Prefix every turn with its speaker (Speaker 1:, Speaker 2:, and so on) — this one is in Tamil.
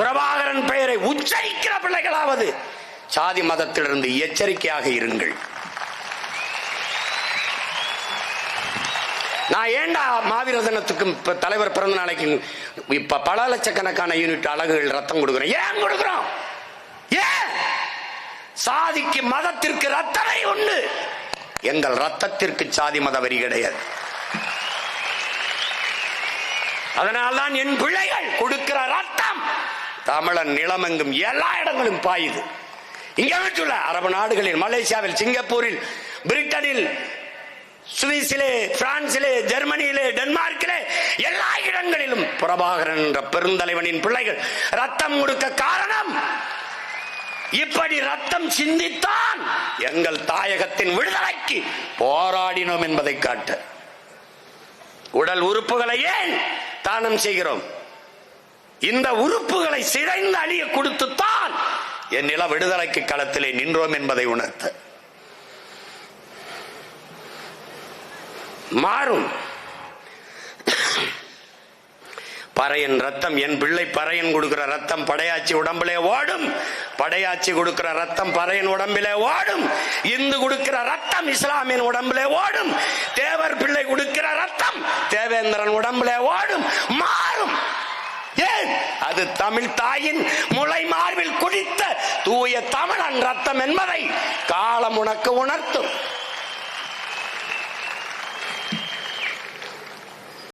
Speaker 1: பிரபாகரன் பெயரை உச்சரிக்கிற பிள்ளைகளாவது சாதி மதத்திலிருந்து எச்சரிக்கையாக இருங்கள். நான் ஏண்டா மாவீரதனத்துக்கு இப்ப தலைவர் பிறந்த நாளைக்கு இப்ப பல லட்சக்கணக்கான யூனிட் அழகுகள் ரத்தம் கொடுக்குறோம். ஏன் கொடுக்குறோம்? ஏன்? சாதிக்கு மதத்திற்கு ரத்தமே உண்டு. எங்கள் ரத்தத்திற்கு சாதி மத வரி கிடையாது. அதனால்தான் என் பிள்ளைகள் கொடுக்கிற ரத்தம் தமிழன் நிலமெங்கும் எல்லா இடங்களும் பாயுது. இங்க மட்டும் அரபு நாடுகளில் மலேசியாவில் சிங்கப்பூரில் பிரிட்டனில் சுவிஸிலே பிரான்சிலே ஜெர்மனியிலே டென்மார்க்கிலே எல்லா இடங்களிலும் பிரபாகரன் என்ற பெருந்தலைவனின் பிள்ளைகள் ரத்தம் கொடுக்க காரணம். இப்படி ரத்தம் சிந்தித்தான் எங்கள் தாயகத்தின் விடுதலைக்கு போராடினோம் என்பதை காட்ட. உடல் உறுப்புகளை ஏன் தானம் செய்கிறோம்? இந்த உறுப்புகளை சிதைந்து அழிய கொடுத்துத்தான் என் நில விடுதலைக்கு களத்திலே நின்றோம் என்பதை உணர்த்த. மாறும். பறையன் ரத்தம் என் பிள்ளை பறையன் கொடுக்கிற ரத்தம் படையாச்சி உடம்பிலே ஓடும். படையாச்சி கொடுக்கிற ரத்தம் பறையன் உடம்பிலே ஓடும். இந்து கொடுக்கிற ரத்தம் இஸ்லாமின் உடம்பிலே ஓடும். தேவர் பிள்ளை கொடுக்கிற ரத்தம் தேவேந்திரன் உடம்பிலே ஓடும். மா அது தமிழ் தாயின் முளை மார்பில் குடித்த தூய தமிழன் ரத்தம் என்பதை காலம் உனக்கு உணர்த்தும்.